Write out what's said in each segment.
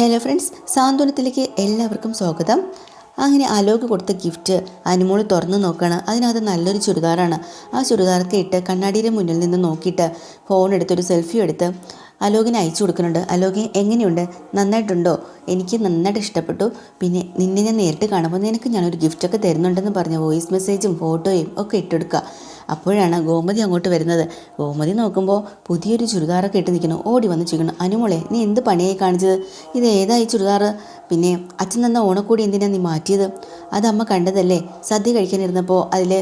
Hello friends സാന്ത്വനത്തിലേക്ക് എല്ലാവർക്കും സ്വാഗതം. അങ്ങനെ അലോക് കൊടുത്ത ഗിഫ്റ്റ് അനുമോൾ തുറന്ന് നോക്കുകയാണ് അതിനകത്ത് നല്ലൊരു ചുരിദാറാണ്. ആ ചുരിദാറൊക്കെ ഇട്ട് കണ്ണാടിയുടെ മുന്നിൽ നിന്ന് നോക്കിയിട്ട് ഫോൺ എടുത്തൊരു സെൽഫി എടുത്ത് അലോകിന് അയച്ചു കൊടുക്കുന്നുണ്ട്. അലോകി എങ്ങനെയുണ്ട്? നന്നായിട്ടുണ്ടോ? എനിക്ക് നന്നായിട്ട് ഇഷ്ടപ്പെട്ടു. പിന്നെ നിന്നെ ഞാൻ നേരിട്ട് കാണുമ്പോൾ നിനക്ക് ഞാനൊരു ഗിഫ്റ്റൊക്കെ തരുന്നുണ്ടെന്ന് പറഞ്ഞ. വോയിസ് മെസ്സേജും ഫോട്ടോയും ഒക്കെ ഇട്ടെടുക്കുക. അപ്പോഴാണ് ഗോമതി അങ്ങോട്ട് വരുന്നത്. ഗോമതി നോക്കുമ്പോൾ പുതിയൊരു ചുരിദാറൊക്കെ ഇട്ട് നിൽക്കുന്നു. ഓടി വന്ന് ചോദിക്കണം അനുമോളെ നീ എന്ത് പണിയായി കാണിച്ചത്? ഇത് ഏതായി ചുരിദാർ പിന്നെ അച്ഛൻ തന്ന ഓണക്കൂടി എന്തിനാണ് നീ മാറ്റിയത്? അത് അമ്മ കണ്ടതല്ലേ? സദ്യ കഴിക്കാനിരുന്നപ്പോൾ അതിൽ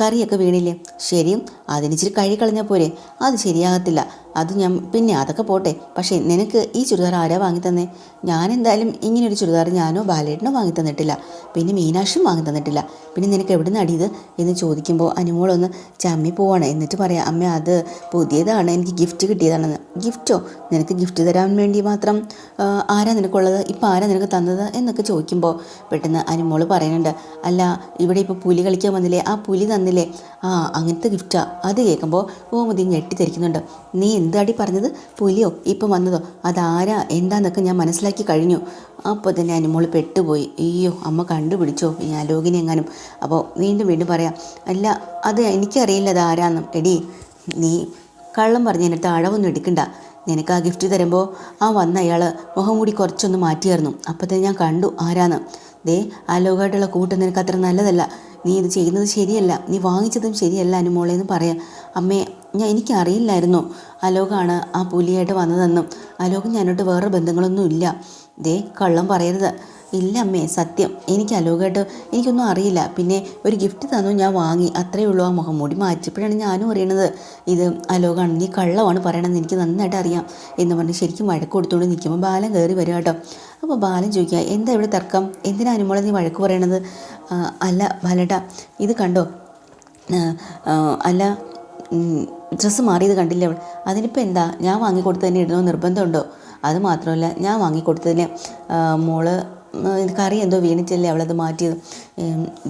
കറിയൊക്കെ വീണില്ലേ? ശരിയും അതിനിച്ചിരി കഴുകി കളഞ്ഞാൽ പോരെ. അത് ശരിയാകത്തില്ല. അത് ഞാൻ പിന്നെ അതൊക്കെ പോട്ടെ. പക്ഷേ നിനക്ക് ഈ ചുരിദാർ ആരാ വാങ്ങി തന്നേ? ഞാൻ എന്തായാലും ഇങ്ങനൊരു ചുരിദാർ ഞാനോ ബാലേട്ടനോ വാങ്ങി തന്നിട്ടില്ല. പിന്നെ മീനാക്ഷിയും വാങ്ങി തന്നിട്ടില്ല. പിന്നെ നിനക്ക് എവിടെ നിന്ന് അടിയത്? എന്ന് ചോദിക്കുമ്പോൾ അനുമോളൊന്ന് ചമ്മി പോവാണ്. എന്നിട്ട് പറയാം അമ്മ അത് പുതിയതാണ്. എനിക്ക് ഗിഫ്റ്റ് കിട്ടിയതാണെന്ന്. ഗിഫ്റ്റോ? നിനക്ക് ഗിഫ്റ്റ് തരാൻ വേണ്ടി മാത്രം ആരാ നിനക്കുള്ളത്? ഇപ്പം ആരാ നിനക്ക് തന്നത് എന്നൊക്കെ ചോദിക്കുമ്പോൾ പെട്ടെന്ന് അനുമോൾ പറയുന്നുണ്ട് അല്ല ഇവിടെ ഇപ്പോൾ പുലി കളിക്കാൻ വന്നില്ലേ? ആ പുലി തന്നില്ലേ? ആ അങ്ങനത്തെ ഗിഫ്റ്റാ അത് കേൾക്കുമ്പോൾ ഗോമതി ഞെട്ടിത്തിരിക്കുന്നുണ്ട് നീ എന്താടി പറഞ്ഞത്? പുലിയോ? ഇപ്പം വന്നതോ? അതാരാ? എന്താന്നൊക്കെ ഞാൻ മനസ്സിലാക്കി കഴിഞ്ഞു. അപ്പോൾ തന്നെ അനുമോൾ പെട്ടുപോയി. അയ്യോ അമ്മ കണ്ടുപിടിച്ചോ? ഈ അലോകിനെ എങ്ങാനും? അപ്പോൾ വീണ്ടും വീണ്ടും പറയാം അല്ല അത് എനിക്കറിയില്ല അത് ആരാന്നും. എടി നീ കള്ളം പറഞ്ഞതിനടുത്ത് എന്റെ അഴവൊന്നും എടുക്കണ്ട. നിനക്ക് ആ ഗിഫ്റ്റ് തരുമ്പോൾ ആ വന്ന അയാൾ മുഖം കൂടി കുറച്ചൊന്ന് മാറ്റിയായിരുന്നു അപ്പോൾ തന്നെ ഞാൻ കണ്ടു ആരാന്ന്. ദേ ആ ലോകമായിട്ടുള്ള കൂട്ട് നിനക്ക് അത്ര നല്ലതല്ല. നീ ഇത് ചെയ്യുന്നത് ശരിയല്ല. നീ വാങ്ങിച്ചതും ശരിയല്ല അനുമോളെ എന്ന് പറയാം. അമ്മേ ഞാൻ എനിക്കറിയില്ലായിരുന്നു. അലോകാണ് ആ പുലിയായിട്ട് വന്നതെന്നും അലോക് ഞാനോട്ട് വേറെ ബന്ധങ്ങളൊന്നും ഇല്ല ദേ കള്ളം പറയരുത്. ഇല്ല അമ്മേ സത്യം. എനിക്ക് അലോകായിട്ട് എനിക്കൊന്നും അറിയില്ല. പിന്നെ ഒരു ഗിഫ്റ്റ് തന്നു ഞാൻ വാങ്ങി. അത്രയേ ഉള്ളൂ ആ മുഖം മൂടി മാറ്റിയപ്പോഴാണ് ഞാനും അറിയണത്. ഇത് അലോകാണ് നീ കള്ളമാണ് പറയണതെന്ന് എനിക്ക് നന്നായിട്ട് അറിയാം എന്ന് പറഞ്ഞ് ശരിക്കും വഴക്ക് കൊടുത്തുകൊണ്ട് നിൽക്കുമ്പോൾ ബാലൻ കയറി വരിക കേട്ടോ. അപ്പോൾ ബാലൻ ചോദിക്കുക എന്താ ഇവിടെ തർക്കം? എന്തിനാ അനുമോളെ നീ വഴക്ക് പറയണത്? "ആ, അല്ല ബാലേട്ട ഇത് കണ്ടോ? അല്ല ഡ്രസ്സ് മാറിയത് കണ്ടില്ല അവൾ? അതിനിപ്പോൾ എന്താ? ഞാൻ വാങ്ങിക്കൊടുത്തതിന് ഇടണോ നിർബന്ധമുണ്ടോ? അത് മാത്രമല്ല ഞാൻ വാങ്ങിക്കൊടുത്തതിന് മോൾ കറി എന്തോ വീണിച്ചല്ലേ അവളത് മാറ്റിയത്.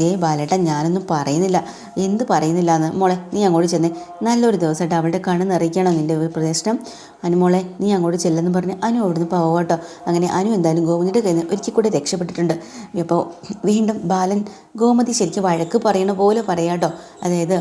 ദേ ബാലേട്ട ഞാനൊന്നും പറയുന്നില്ല. എന്ത് പറയുന്നില്ല എന്ന് മോളെ നീ അങ്ങോട്ട് ചെന്നേ. നല്ലൊരു ദിവസമായിട്ട് അവളുടെ കണ്ണ് നിറയ്ക്കണം നിന്റെ പ്രദേശം? അനു അനുമോളെ നീ അങ്ങോട്ട് ചെല്ലെന്ന് പറഞ്ഞ് അനു അവിടുന്ന് പോവാട്ടോ അങ്ങനെ അനു എന്തായാലും ഗോമതിയുടെ കയ്യിൽ നിന്ന് ഒരിക്കൽ കൂടെ രക്ഷപ്പെട്ടിട്ടുണ്ട്. അപ്പോൾ വീണ്ടും ബാലൻ ഗോമതി ശരിക്കും വഴക്ക് പറയണ പോലെ പറയാട്ടോ അതായത്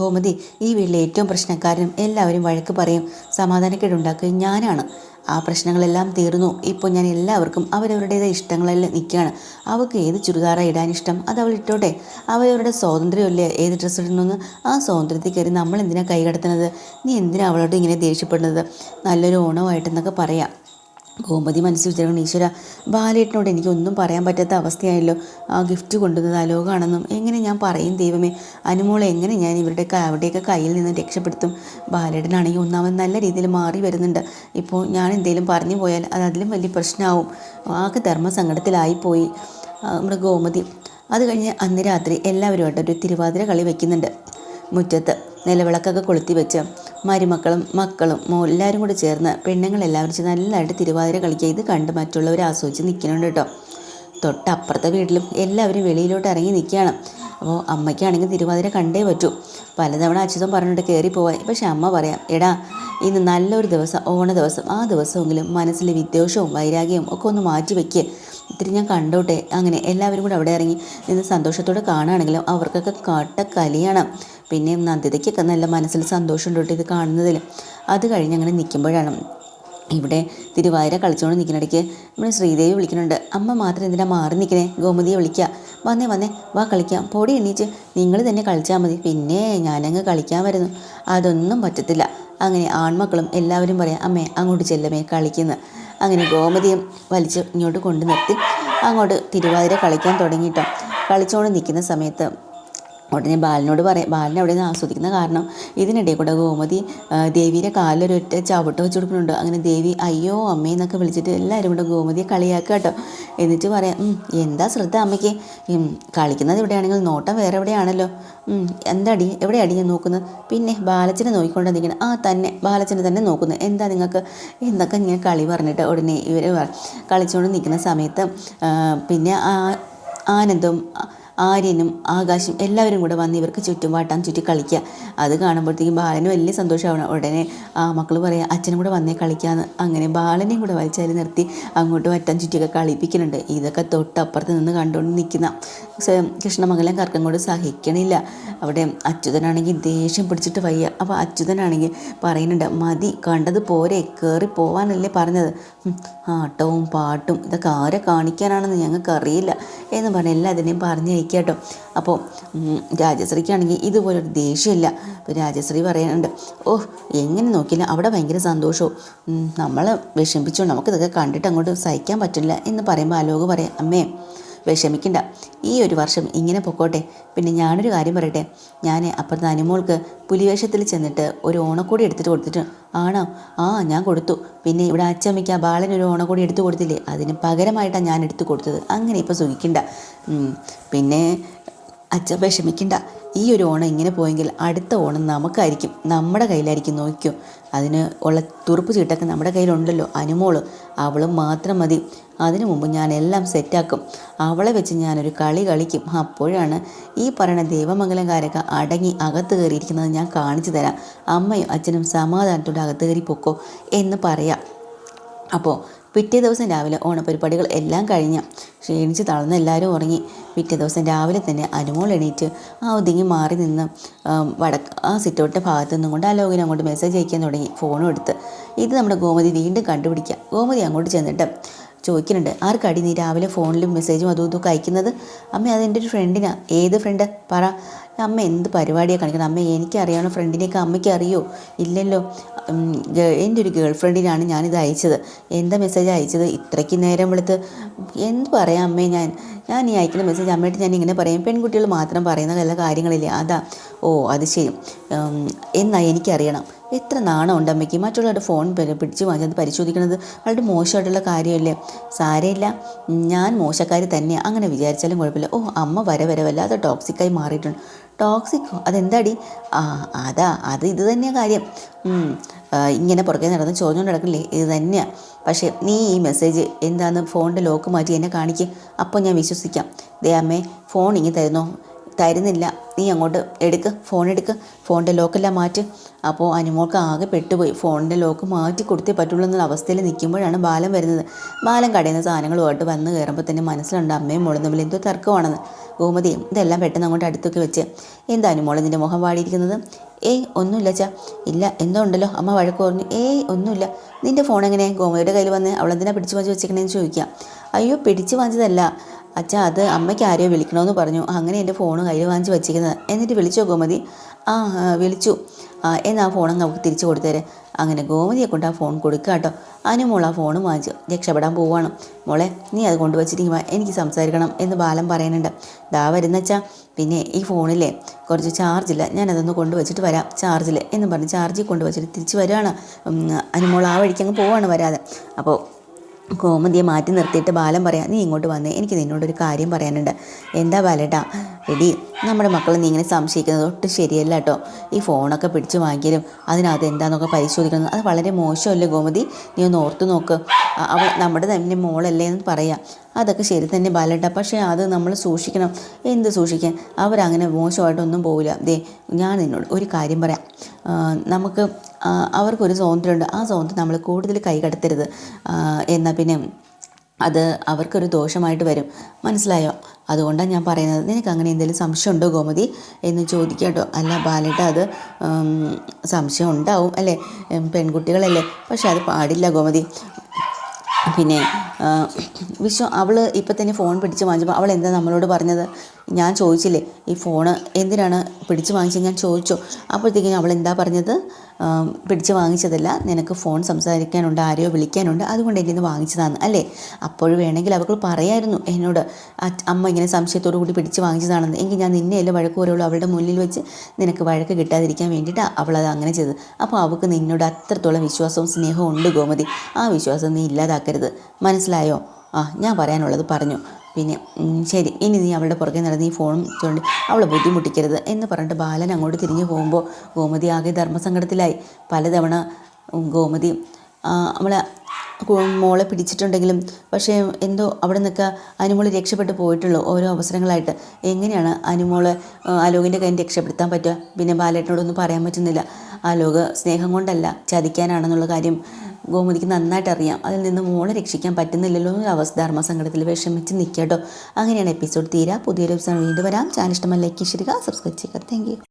ഗോമതി ഈ വീട്ടിലെ ഏറ്റവും പ്രശ്നക്കാരനും എല്ലാവരും വഴക്ക് പറയും. സമാധാനക്കേടുണ്ടാക്കുകയും ഞാനാണ്. ആ പ്രശ്നങ്ങളെല്ലാം തീർന്നു. ഇപ്പോൾ ഞാൻ എല്ലാവർക്കും അവരവരുടേതായ ഇഷ്ടങ്ങളെല്ലാം നിൽക്കുകയാണ്. അവൾക്ക് ഏത് ചുരിദാറാണ് ഇടാൻ ഇഷ്ടം അത് അവൾ ഇട്ടോട്ടെ. അവരവരുടെ സ്വാതന്ത്ര്യമല്ലേ ഏത് ഡ്രസ്സ് ഇടണമെന്ന്? ആ സ്വാതന്ത്ര്യത്തിൽ കയറി നമ്മൾ എന്തിനാണ് കൈ കടത്തുന്നത്? നീ എന്തിനാണ് അവളോട് ഇങ്ങനെ ദേഷ്യപ്പെടുന്നത്? നല്ലൊരു ഓണമായിട്ടെന്നൊക്കെ പറയാം. ഗോമതി മനസ്സിൽ വിചാരിക്കണം ഈശ്വര ബാലേട്ടനോട് എനിക്കൊന്നും പറയാൻ പറ്റാത്ത അവസ്ഥയായല്ലോ. ആ ഗിഫ്റ്റ് കൊണ്ടുവന്നത് അലോകാണെന്നും എങ്ങനെ ഞാൻ പറയും ദൈവമേ? അനുമോളെ എങ്ങനെ ഞാൻ ഇവരുടെ അവിടെയൊക്കെ കയ്യിൽ നിന്ന് രക്ഷപ്പെടുത്തും? ബാലേട്ടനാണെങ്കിൽ ഒന്നാമത് നല്ല രീതിയിൽ മാറി വരുന്നുണ്ട്. ഇപ്പോൾ ഞാൻ എന്തെങ്കിലും പറഞ്ഞു പോയാൽ അത് അതിലും വലിയ പ്രശ്നമാവും. ആകെ ധർമ്മസങ്കടത്തിലായിപ്പോയി. നമ്മുടെ ഗോമതി. അത് കഴിഞ്ഞ് അന്ന് രാത്രി എല്ലാവരുമായിട്ട് ഒരു തിരുവാതിര കളി വയ്ക്കുന്നുണ്ട് മുറ്റത്ത് നിലവിളക്കൊക്കെ കൊളുത്തി വെച്ച്. മരുമക്കളും മക്കളും എല്ലാവരും കൂടെ ചേർന്ന് പെണ്ണുങ്ങളെല്ലാവരും ചേർന്ന് നല്ലതായിട്ട് തിരുവാതിര കളിക്കുക. ഇത് കണ്ട് മറ്റുള്ളവർ ആസ്വദിച്ച് നിൽക്കുന്നുണ്ട് കേട്ടോ. തൊട്ടപ്പുറത്തെ വീട്ടിലും എല്ലാവരും വെളിയിലോട്ട് ഇറങ്ങി നിൽക്കുകയാണ്. അപ്പോൾ അമ്മയ്ക്കാണെങ്കിൽ തിരുവാതിര കണ്ടേ പറ്റൂ. പലതവണ അച്യുതം പറഞ്ഞിട്ട് കയറി പോവാൻ. പക്ഷെ അമ്മ പറയാം എടാ ഇന്ന് നല്ലൊരു ദിവസം ഓണ ദിവസം. ആ ദിവസമെങ്കിലും മനസ്സിലെ വിദ്വേഷവും വൈരാഗ്യവും ഒക്കെ ഒന്ന് മാറ്റി വയ്ക്കുക ഇത്തിരി ഞാൻ കണ്ടോട്ടെ. അങ്ങനെ എല്ലാവരും കൂടെ അവിടെ ഇറങ്ങി നിന്ന് സന്തോഷത്തോടെ കാണുകയാണെങ്കിലും അവർക്കൊക്കെ കാട്ട കലിയാണ്. പിന്നെ നന്ദിതയ്ക്കൊക്കെ നല്ല മനസ്സിൽ സന്തോഷം തൊട്ട് ഇത് കാണുന്നതിൽ. അത് കഴിഞ്ഞ് അങ്ങനെ നിൽക്കുമ്പോഴാണ് ഇവിടെ തിരുവാതിര കളിച്ചുകൊണ്ട് നിൽക്കുന്നിടയ്ക്ക് നമ്മൾ ശ്രീദേവി വിളിക്കുന്നുണ്ട്. അമ്മ മാത്രം എന്തിനാ മാറി നിൽക്കണേ? ഗോമതിയെ വിളിക്കുക വന്നേ വന്നേ. വാ കളിക്കാം. പൊടി എണ്ണീച്ച്. നിങ്ങൾ തന്നെ കളിച്ചാൽ മതി. പിന്നെ ഞാനങ്ങ് കളിക്കാൻ വരുന്നു. അതൊന്നും പറ്റത്തില്ല. അങ്ങനെ ആൺമക്കളും എല്ലാവരും പറയാം അമ്മേ അങ്ങോട്ട് ചെല്ലമേ കളിക്കുന്നു. അങ്ങനെ ഗോമതിയും വലിച്ച് ഇങ്ങോട്ട് കൊണ്ടു നിർത്തി അങ്ങോട്ട് തിരുവാതിര കളിക്കാൻ തുടങ്ങിയിട്ടോ. കളിച്ചുകൊണ്ട് നിൽക്കുന്ന സമയത്ത് ഉടനെ ബാലനോട് പറയാം ബാലൻ അവിടെ നിന്ന് ആസ്വദിക്കുന്ന കാരണം ഇതിനിടയിൽ കൂടെ ഗോമതി ദേവിയുടെ കാലിലൊരൊറ്റ ചവിട്ട് വെച്ച് കൊടുക്കുന്നുണ്ട്. അങ്ങനെ ദേവി അയ്യോ അമ്മേ എന്നൊക്കെ വിളിച്ചിട്ട് എല്ലാവരും കൂടെ ഗോമതിയെ കളിയാക്കുക കേട്ടോ. എന്നിട്ട് പറയാം എന്താ ശ്രദ്ധ അമ്മയ്ക്ക്? കളിക്കുന്നത് എവിടെയാണെങ്കിൽ നോട്ടം വേറെ എവിടെയാണല്ലോ. എന്താടി എവിടെയാടി ഞാൻ നോക്കുന്നത്? പിന്നെ ബാലച്ചനെ നോക്കിക്കൊണ്ട് നിൽക്കണം ആ തന്നെ ബാലച്ചനെ തന്നെ നോക്കുന്നത് എന്താ നിങ്ങൾക്ക്? എന്തൊക്കെ ഇങ്ങനെ കളി പറഞ്ഞിട്ട് ഉടനെ ഇവർ കളിച്ചുകൊണ്ട് നിൽക്കുന്ന സമയത്ത് പിന്നെ ആ ആനന്ദും ആര്യനും ആകാശും എല്ലാവരും കൂടെ വന്ന് ഇവർക്ക് ചുറ്റും വാട്ടാൻ ചുറ്റി കളിക്കുക. അത് കാണുമ്പോഴത്തേക്കും ബാലന് വലിയ സന്തോഷമാണ് ഉടനെ ആ മക്കൾ പറയാം അച്ഛനും കൂടെ വന്നേ കളിക്കാമെന്ന് അങ്ങനെ ബാലനെയും കൂടെ വലിച്ചാൽ നിർത്തി അങ്ങോട്ട് വറ്റാൻ ചുറ്റിയൊക്കെ കളിപ്പിക്കുന്നുണ്ട്. ഇതൊക്കെ തൊട്ടപ്പുറത്ത് നിന്ന് കണ്ടുകൊണ്ട് നിൽക്കുന്ന കൃഷ്ണമംഗലം കർക്കങ്കോട് സഹിക്കണില്ല. അവിടെ അച്യുതനാണെങ്കിൽ ദേഷ്യം പിടിച്ചിട്ട് വയ്യ. അപ്പോൾ അച്യുതനാണെങ്കിൽ പറയുന്നുണ്ട് മതി കണ്ടത് പോരെ കയറി പോവാനല്ലേ പറഞ്ഞത്. ആട്ടവും പാട്ടും ഇതൊക്കെ ആരെ കാണിക്കാനാണെന്ന് ഞങ്ങൾക്ക് അറിയില്ല എന്ന് പറഞ്ഞ് എല്ലാത്തിനെയും പറഞ്ഞു അയക്കാട്ടോ അപ്പോൾ രാജശ്രീക്കാണെങ്കിൽ ഇതുപോലൊരു ദേഷ്യമില്ല. അപ്പോൾ രാജശ്രീ പറയുന്നുണ്ട് ഓ എങ്ങനെ നോക്കില്ല അവിടെ ഭയങ്കര സന്തോഷവും. നമ്മൾ വിഷമിപ്പിച്ചു നമുക്കിതൊക്കെ കണ്ടിട്ട് അങ്ങോട്ട് സഹിക്കാൻ പറ്റില്ല എന്ന് പറയുമ്പോൾ ആലോക പറയാം അമ്മേ വിഷമിക്കണ്ട. ഈ ഒരു വർഷം ഇങ്ങനെ പൊക്കോട്ടെ. പിന്നെ ഞാനൊരു കാര്യം പറയട്ടെ. ഞാൻ അപ്പുറത്തെ അനുമോൾക്ക് പുലിവേഷത്തിൽ ചെന്നിട്ട് ഒരു ഓണക്കോടി എടുത്തിട്ട് കൊടുത്തിട്ട് ആണോ? ആ ഞാൻ കൊടുത്തു. പിന്നെ ഇവിടെ അച്ചമ്മയ്ക്ക് ആ ബാലനൊരു ഓണക്കോടി എടുത്തു കൊടുത്തില്ലേ? അതിന് പകരമായിട്ടാണ് ഞാൻ എടുത്തു കൊടുത്തത്. അങ്ങനെ ഇപ്പോൾ സുഖിക്കണ്ട. പിന്നെ അച്ഛൻ വിഷമിക്കണ്ട. ഈ ഒരു ഓണം ഇങ്ങനെ പോയെങ്കിൽ അടുത്ത ഓണം നമുക്കായിരിക്കും. നമ്മുടെ കയ്യിലായിരിക്കും. നോക്കിയോ അതിന് ഉള്ള തുറുപ്പ് ചീട്ടൊക്കെ നമ്മുടെ കയ്യിലുണ്ടല്ലോ. അനുമോൾ. അവൾ മാത്രം മതി. അതിനു മുമ്പ് ഞാൻ എല്ലാം സെറ്റാക്കും അവളെ വെച്ച് ഞാനൊരു കളി കളിക്കും. അപ്പോഴാണ് ഈ പറയുന്ന ദേവമംഗലംകാരൊക്കെ അടങ്ങി അകത്ത് കയറിയിരിക്കുന്നത് ഞാൻ കാണിച്ചു തരാം. അമ്മയും അച്ഛനും സമാധാനത്തോടെ അകത്ത് കയറി പൊക്കോ എന്ന് പറയാം. അപ്പോൾ പിറ്റേ ദിവസം രാവിലെ ഓണപരിപാടികൾ എല്ലാം കഴിഞ്ഞ് ക്ഷീണിച്ച് തളർന്ന് എല്ലാവരും ഉറങ്ങി. പിറ്റേ ദിവസം രാവിലെ തന്നെ അനുമോൾ എണീറ്റ് ആ ഒതുങ്ങി മാറി നിന്ന് വടക്ക് ആ സിറ്റൗട്ടിന്റെ ഭാഗത്ത് നിന്നും കൊണ്ട് അങ്ങോട്ട് മെസ്സേജ് അയക്കാൻ തുടങ്ങി ഫോണും എടുത്ത്. ഇത് നമ്മുടെ ഗോമതി വീണ്ടും കണ്ടുപിടിക്കുക. ഗോമതി അങ്ങോട്ട് ചെന്നിട്ട് ചോദിക്കുന്നുണ്ട് ആർക്കടി നീ രാവിലെ ഫോണിലും മെസ്സേജും അതും ഇതൊക്കെ അയക്കുന്നത്? അമ്മ അതെന്റെ ഒരു ഫ്രണ്ടിനാണ് ഏത് ഫ്രണ്ട് പറ. അമ്മ എന്ത് പരിപാടിയാണ് കാണിക്കുന്നത്? അമ്മ എനിക്കറിയാവുന്ന ഫ്രണ്ടിനെയൊക്കെ അമ്മയ്ക്ക് അറിയോ? ഇല്ലല്ലോ. എന്റെ ഒരു ഗേൾ ഫ്രണ്ടിനാണ് ഞാനിത് അയച്ചത്. എന്താ മെസ്സേജ് അയച്ചത്? ഇത്രയ്ക്ക് നേരം വെളുത്ത് എന്ത് പറയാം അമ്മേ ഞാൻ? ഞാൻ ഈ അയക്കുന്ന മെസ്സേജ് അമ്മയായിട്ട് ഞാൻ ഇങ്ങനെ പറയും പെൺകുട്ടികൾ മാത്രം പറയുന്ന നല്ല കാര്യങ്ങളില്ലേ? അതാ. ഓ അത് ശരി. എന്നാ എനിക്കറിയണം. എത്ര നാണം ഉണ്ട് അമ്മയ്ക്ക്. മറ്റുള്ളവരുടെ ഫോൺ പിടിച്ച് അത് പരിശോധിക്കുന്നത് വളരെ മോശമായിട്ടുള്ള കാര്യമല്ലേ? സാരമില്ല. ഞാൻ മോശക്കാരി തന്നെ അങ്ങനെ വിചാരിച്ചാലും കുഴപ്പമില്ല. ഓ അമ്മ വരെ വരെ വല്ലാതെ ടോക്സിക്കായി മാറിയിട്ടുണ്ട്. ടോക്സിക്കോ അതെന്താടി? ആ അതാ. അത് ഇത് തന്നെയാണ് കാര്യം. ഇങ്ങനെ പുറകെ നടന്ന് ചോദിച്ചുകൊണ്ട് നടക്കില്ലേ? ഇത് തന്നെയാണ് പക്ഷേ നീ ഈ മെസ്സേജ് എന്താണെന്ന് ഫോണിന്റെ ലോക്ക് മാറ്റി എന്നെ കാണിക്കും. അപ്പോൾ ഞാൻ വിശ്വസിക്കാം. ദേ അമ്മേ ഫോൺ ഇങ്ങനെ തരുന്നോ? തരുന്നില്ല. നീ അങ്ങോട്ട് എടുക്ക് ഫോൺ എടുക്ക്. ഫോണിന്റെ ലോക്കെല്ലാം മാറ്റ്. അപ്പോൾ അനുമോൾക്ക് ആകെ പെട്ടുപോയി. ഫോണിന്റെ ലോക്ക് മാറ്റി കൊടുത്തേ പറ്റുള്ളൂ എന്നുള്ള അവസ്ഥയിൽ നിൽക്കുമ്പോഴാണ് ബാലം വരുന്നത്. ബാലം കടയിൽ നിന്ന് സാധനങ്ങളുമായിട്ട് വന്ന് കയറുമ്പോൾ തന്നെ മനസ്സിലുണ്ട് അമ്മയും മോളും തമ്മിൽ എന്തോ തർക്കമാണെന്ന്. ഗോമതി ഇതെല്ലാം പെട്ടെന്ന് അങ്ങോട്ട് അടുത്തൊക്കെ വെച്ച്. എന്താ അനുമോൾ നിന്റെ മുഖം വാടിയിരിക്കുന്നത്? ഏയ് ഒന്നുമില്ല ചാ ഇല്ല എന്തോ ഉണ്ടല്ലോ. അമ്മ വഴക്ക് പറഞ്ഞു. ഏയ് ഒന്നുമില്ല. നിന്റെ ഫോൺ എങ്ങനെ ഗോമതിയുടെ കയ്യിൽ വന്ന് അവളെന്തിനാ പിടിച്ചു വാങ്ങിച്ച് വെച്ചേക്കണേന്ന് ചോദിക്കാം. അയ്യോ പിടിച്ചു വാങ്ങിച്ചതല്ല അച്ഛാ അത് അമ്മയ്ക്ക് ആരെയോ വിളിക്കണമെന്ന് പറഞ്ഞു. അങ്ങനെ എന്റെ ഫോൺ കയ്യിൽ വാങ്ങിച്ച് വെച്ചിരിക്കുന്നത്. എന്നിട്ട് വിളിച്ചോ ഗോമതി? ആ വിളിച്ചു. ആ ഫോൺ നമുക്ക് തിരിച്ചു കൊടുത്തേരെ. അങ്ങനെ ഗോമതിയെ കൊണ്ട് ആ ഫോൺ കൊടുക്കുക കേട്ടോ അതിന് മോൾ ആ ഫോൺ വാങ്ങിച്ചു. രക്ഷപ്പെടാൻ പോവാണ്. മോളെ നീ അത് കൊണ്ടുവച്ചിരിക്കുക എനിക്ക് സംസാരിക്കണം എന്ന് ബാലൻ പറയുന്നുണ്ട്. ദാ വരുന്നച്ചാ പിന്നെ ഈ ഫോണിലെ കുറച്ച് ചാർജില്ല ഞാനതൊന്ന് കൊണ്ടുവച്ചിട്ട് വരാം. ചാർജിൽ എന്ന് പറഞ്ഞ് ചാർജിൽ കൊണ്ടുവച്ചിട്ട് തിരിച്ച് വരികയാണ്. അതിന് അനുമോൾ ആ വഴിക്ക് അങ്ങ് പോവാണ് വരാതെ. അപ്പോൾ കോമതിയെ മാറ്റി നിർത്തിയിട്ട് ബാലൻ പറയാം നീ ഇങ്ങോട്ട് വന്നേ എനിക്ക് നിന്നോടൊരു കാര്യം പറയാനുണ്ട്. എന്താ ബാലേട്ടാ? എടി നമ്മുടെ മക്കൾ നീ ഇങ്ങനെ സംശയിക്കുന്നത് ഒട്ടും ശരിയല്ല കേട്ടോ ഈ ഫോണൊക്കെ പിടിച്ച് വാങ്ങിയാലും അതിനകത്ത് എന്താണെന്നൊക്കെ പരിശോധിക്കുന്നത് അത് വളരെ മോശമല്ലേ ഗോമതി? നീ ഒന്ന് ഓർത്തു നോക്ക്. അവൾ നമ്മുടെ തന്നെ മോളല്ലേ എന്ന് പറയാം. അതൊക്കെ ശരി തന്നെ ബാലേട്ട. പക്ഷേ അത് നമ്മൾ സൂക്ഷിക്കണം. എന്ത് സൂക്ഷിക്കാൻ? അവരങ്ങനെ മോശമായിട്ടൊന്നും പോവില്ല. ദേ ഞാൻ നിന്നോട് ഒരു കാര്യം പറയാം. നമുക്ക് അവർക്കൊരു സ്വാതന്ത്ര്യമുണ്ട്. ആ സ്വാതന്ത്ര്യം നമ്മൾ കൂടുതൽ കൈകടത്തരുത് എന്ന എന്നാൽ പിന്നെ അത് അവർക്കൊരു ദോഷമായിട്ട് വരും. മനസ്സിലായോ? അതുകൊണ്ടാണ് ഞാൻ പറയുന്നത്. നിനക്ക് അങ്ങനെ എന്തെങ്കിലും സംശയം ഉണ്ടോ ഗോമതി? എന്ന് ചോദിക്കാട്ടോ അല്ല ബാലേട്ട അത് സംശയം ഉണ്ടാവും അല്ലേ? പെൺകുട്ടികളല്ലേ? പക്ഷെ അത് പാടില്ല ഗോമതി. പിന്നെ വിശ്വ അവൾ ഇപ്പം തന്നെ ഫോൺ പിടിച്ച് വാങ്ങിച്ചപ്പോൾ അവൾ എന്താ നമ്മളോട് പറഞ്ഞത്? ഞാൻ ചോദിച്ചില്ലേ ഈ ഫോണ് എന്തിനാണ് പിടിച്ച് വാങ്ങിച്ചത്? ഞാൻ ചോദിച്ചു. അപ്പോഴത്തേക്കും അവൾ എന്താ പറഞ്ഞത്? പിടിച്ച് വാങ്ങിച്ചതല്ല നിനക്ക് ഫോൺ സംസാരിക്കാനുണ്ട് ആരെയോ വിളിക്കാനുണ്ട് അതുകൊണ്ട് എന്റെ നിന്ന് വാങ്ങിച്ചതാണ് അല്ലേ? അപ്പോൾ വേണമെങ്കിൽ അവൾ പറയായിരുന്നു എന്നോട്. അമ്മ ഇങ്ങനെ സംശയത്തോടു കൂടി പിടിച്ച് വാങ്ങിച്ചതാണെന്ന്. എങ്കിൽ ഞാൻ നിന്നെയല്ലേ വഴക്ക് പറയുള്ളൂ? അവളുടെ മുന്നിൽ വെച്ച് നിനക്ക് വഴക്ക് കിട്ടാതിരിക്കാൻ വേണ്ടിയിട്ട് അവളത് അങ്ങനെ ചെയ്തത്. അപ്പോൾ അവൾക്ക് നിന്നോട് അത്രത്തോളം വിശ്വാസവും സ്നേഹവും ഉണ്ട് ഗോമതി. ആ വിശ്വാസം നീ ഇല്ലാതാക്കരുത്. മനസ്സിലായോ? ആ ഞാൻ പറയാനുള്ളത് പറഞ്ഞു. പിന്നെ ശരി ഇനി നീ അവളുടെ പുറകെ നടന്ന് ഈ ഫോണും ചൂണ്ടി അവളെ ബുദ്ധിമുട്ടിക്കരുത് എന്ന് പറഞ്ഞിട്ട് ബാലൻ അങ്ങോട്ട് തിരിഞ്ഞു പോകുമ്പോൾ ഗോമതി ആകെ ധർമ്മസങ്കടത്തിലായി. പലതവണ ഗോമതി അവളെ മോളെ പിടിച്ചിട്ടുണ്ടെങ്കിലും പക്ഷേ എന്തോ അവിടെ നിൽക്കുക അനുമോൾ രക്ഷപ്പെട്ടു പോയിട്ടുള്ളൂ ഓരോ അവസരങ്ങളായിട്ട്. എങ്ങനെയാണ് അനുമോൾ അലോകിന്റെ കയ്യിൽ രക്ഷപ്പെടുത്താൻ പറ്റുക? പിന്നെ ബാലേട്ടനോടൊന്നും പറയാൻ പറ്റുന്നില്ല. അലോക് സ്നേഹം കൊണ്ടല്ല ചതിക്കാനാണെന്നുള്ള കാര്യം ഗോമതിക്ക് നന്നായിട്ട് അറിയാം. അതിൽ നിന്ന് മോളെ രക്ഷിക്കാൻ പറ്റുന്നില്ലല്ലോ എന്നൊരു അവസ്ഥ ധർമ്മസങ്കടത്തിൽ വിഷമിച്ച് നിൽക്കട്ടോ അങ്ങനെയാണ് എപ്പിസോഡ് തീരാ. പുതിയൊരു എപ്പിസോഡ് വീണ്ടും വരാം. ചാനൽ ഇഷ്ടമല്ല ലൈക്ക് ചെയ്യുക സബ്സ്ക്രൈബ് ചെയ്യുക. താങ്ക്